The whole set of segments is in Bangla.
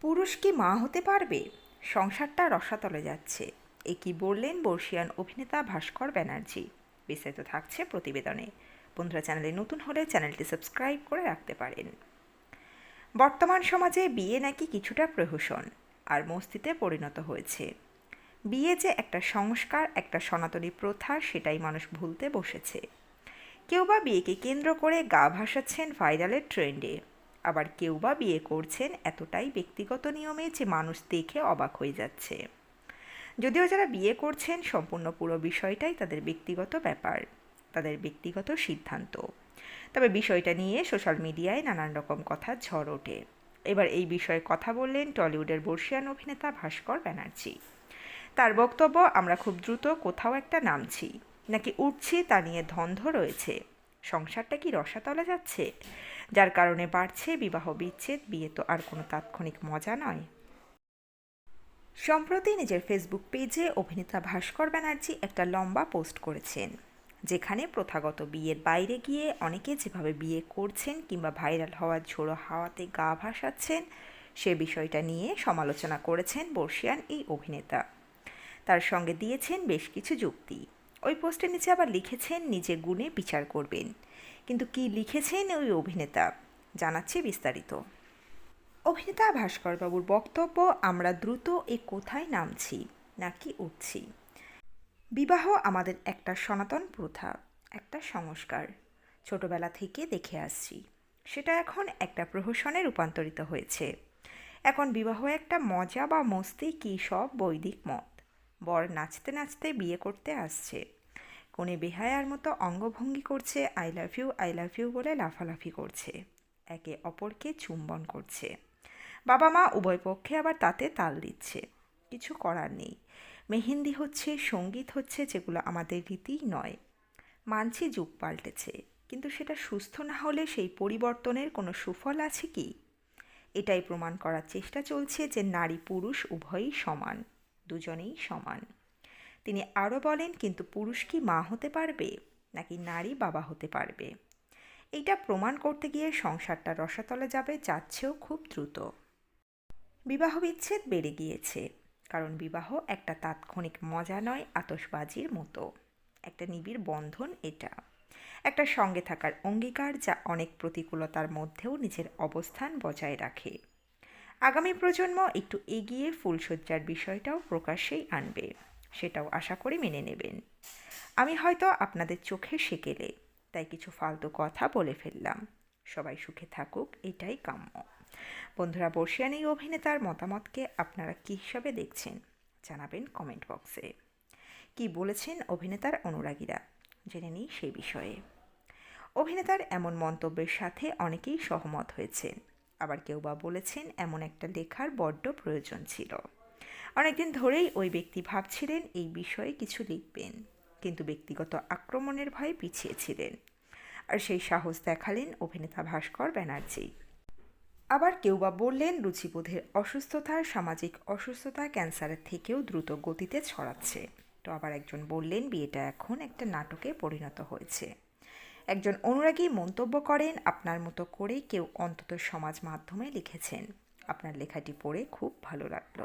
পুরুষ কি মা হতে পারবে? সংসারটা রসাতলে যাচ্ছে। এ কি বললেন বর্ষিয়ান অভিনেতা ভাস্কর ব্যানার্জি। বিস্তারিত থাকছে প্রতিবেদনে। বন্ধুরা, চ্যানেলে নতুন হলে চ্যানেলটি সাবস্ক্রাইব করে রাখতে পারেন। বর্তমান সমাজে বিয়ে নাকি কিছুটা প্রহসন, আর মস্তিতে পরিণত হয়েছে। বিয়ে যে একটা সংস্কার, একটা সনাতনী প্রথা, সেটাই মানুষ ভুলতে বসেছে। কেউ বা বিয়েকে কেন্দ্র করে গা ভাসাচ্ছেন ভাইরালের ট্রেন্ডে। আবার কেউ বা বিয়ে করছেন এতটাই ব্যক্তিগত নিয়মে যে মানুষ দেখে অবাক হয়ে যাচ্ছে। যদিও যারা বিয়ে করছেন, সম্পূর্ণ পুরো বিষয়টাই তাদের ব্যক্তিগত ব্যাপার, তাদের ব্যক্তিগত সিদ্ধান্ত। তবে বিষয়টা নিয়ে সোশ্যাল মিডিয়ায় নানান রকম কথা ঝড় ওঠে। এবার এই বিষয়ে কথা বললেন টলিউডের বর্ষিয়ান অভিনেতা ভাস্কর ব্যানার্জি। তার বক্তব্য, আমরা খুব দ্রুত কোথাও একটা নামছি। নাকি উঠছি তা নিয়ে ধন্ধ রয়েছে। সংসারটা কি রসাতলে যাচ্ছে? যার কারণে বাড়ছে বিবাহ বিচ্ছেদ, বিয়ে তো আর কোনো তাৎক্ষণিক মজা নয়। সম্প্রতি নিজের ফেসবুক পেজে অভিনেতা ভাস্কর ব্যানার্জি একটা লম্বা পোস্ট করেছেন, যেখানে প্রথাগত বিয়ের বাইরে গিয়ে অনেকে যেভাবে বিয়ে করছেন কিংবা ভাইরাল হওয়ার ঝোড়ো হাওয়াতে গা ভাসাচ্ছেন, সে বিষয়টা নিয়ে সমালোচনা করেছেন বর্ষিয়ান এই অভিনেতা। তার সঙ্গে দিয়েছেন বেশ কিছু যুক্তি। ওই পোস্টের নিচে আবার লিখেছেন, নিজে গুণে বিচার করবেন। কিন্তু কি লিখেছেন ওই অভিনেতা? জানাচ্ছে বিস্তারিত। অভিনেতা ভাস্করবাবুর বক্তব্য, আমরা দ্রুত এ কোথায় নামছি, নাকি উঠছি? বিবাহ আমাদের একটা সনাতন প্রথা, একটা সংস্কার। ছোটবেলা থেকে দেখে আসছি, সেটা এখন একটা প্রহসনে রূপান্তরিত হয়েছে। এখন বিবাহ একটা মজা বা মস্তি কী সব বৈদিক মত। বর নাচতে নাচতে বিয়ে করতে আসছে। কোণে বেহায়ার মতো অঙ্গভঙ্গি করছে, I love you, I love you বলে লাফালাফি করছে। একে অপরকে চুম্বন করছে। বাবা মা উভয় পক্ষে আবার তাতে তাল দিচ্ছে। কিছু করার নেই। মেহেন্দি হচ্ছে, সংগীত হচ্ছে, যেগুলো আমাদের রীতিই নয়। মানছি যুগ পাল্টেছে, কিন্তু সেটা সুস্থ না হলে সেই পরিবর্তনের কোনো সুফল আছে কি? এটাই প্রমাণ করার চেষ্টা চলছে যে নারী পুরুষ উভয়ই সমান। দুজনেই সমান। তিনি আরও বলেন, কিন্তু পুরুষ কি মা হতে পারবে, নাকি নারী বাবা হতে পারবে? এইটা প্রমাণ করতে গিয়ে সংসারটা রসাতলে যাবে, যাচ্ছেও খুব দ্রুত। বিবাহ বিচ্ছেদ বেড়ে গিয়েছে, কারণ বিবাহ একটা তাৎক্ষণিক মজা নয় আতসবাজির মতো। একটা নিবিড় বন্ধন এটা। একটা সঙ্গে থাকার অঙ্গীকার যা অনেক প্রতিকূলতার মধ্যেও নিজের অবস্থান বজায় রাখে। আগামী প্রজন্ম একটু এগিয়ে ফুলসজ্জার বিষয়টাও প্রকাশ্যেই আনবে, সেটাও আশা করি মেনে নেবেন। আমি হয়তো আপনাদের চোখে সেকেলে, তাই কিছু ফালতু কথা বলে ফেললাম। সবাই সুখে থাকুক, এটাই কাম্য। বন্ধুরা, বর্ষিয়ান এই অভিনেতার মতামতকে আপনারা কী হিসাবে দেখছেন? জানাবেন কমেন্ট বক্সে। কি বলেছেন অভিনেতার অনুরাগীরা? জেনে নিই সেই বিষয়ে। অভিনেতার এমন মন্তব্যের সাথে অনেকেই সহমত হয়েছেন। আবার কেউ বা বলেছেন এমন একটা লেখার বড্ড প্রয়োজন ছিল। অনেকদিন ধরেই ওই ব্যক্তি ভাবছিলেন এই বিষয়ে কিছু লিখবেন, কিন্তু ব্যক্তিগত আক্রমণের ভয়ে পিছিয়েছিলেন আর সেই সাহস দেখালেন অভিনেতা ভাস্কর ব্যানার্জি। আবার কেউ বা বললেন রুচিবোধের অসুস্থতা সামাজিক অসুস্থতা ক্যান্সারের থেকেও দ্রুত গতিতে ছড়াচ্ছে। তো আবার একজন বললেন বিয়েটা এখন একটা নাটকে পরিণত হয়েছে। একজন অনুরাগী মন্তব্য করেন, আপনার মতো করে কেউ অন্তত সমাজ মাধ্যমে লিখেছেন। আপনার লেখাটি পড়ে খুব ভালো লাগল।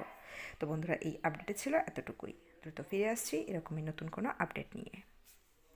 তো বন্ধুরা, এই আপডেটে ছিল এতটুকুই। দ্রুত ফিরে আসছি, এরকমই নতুন কোনো আপডেট নিয়ে।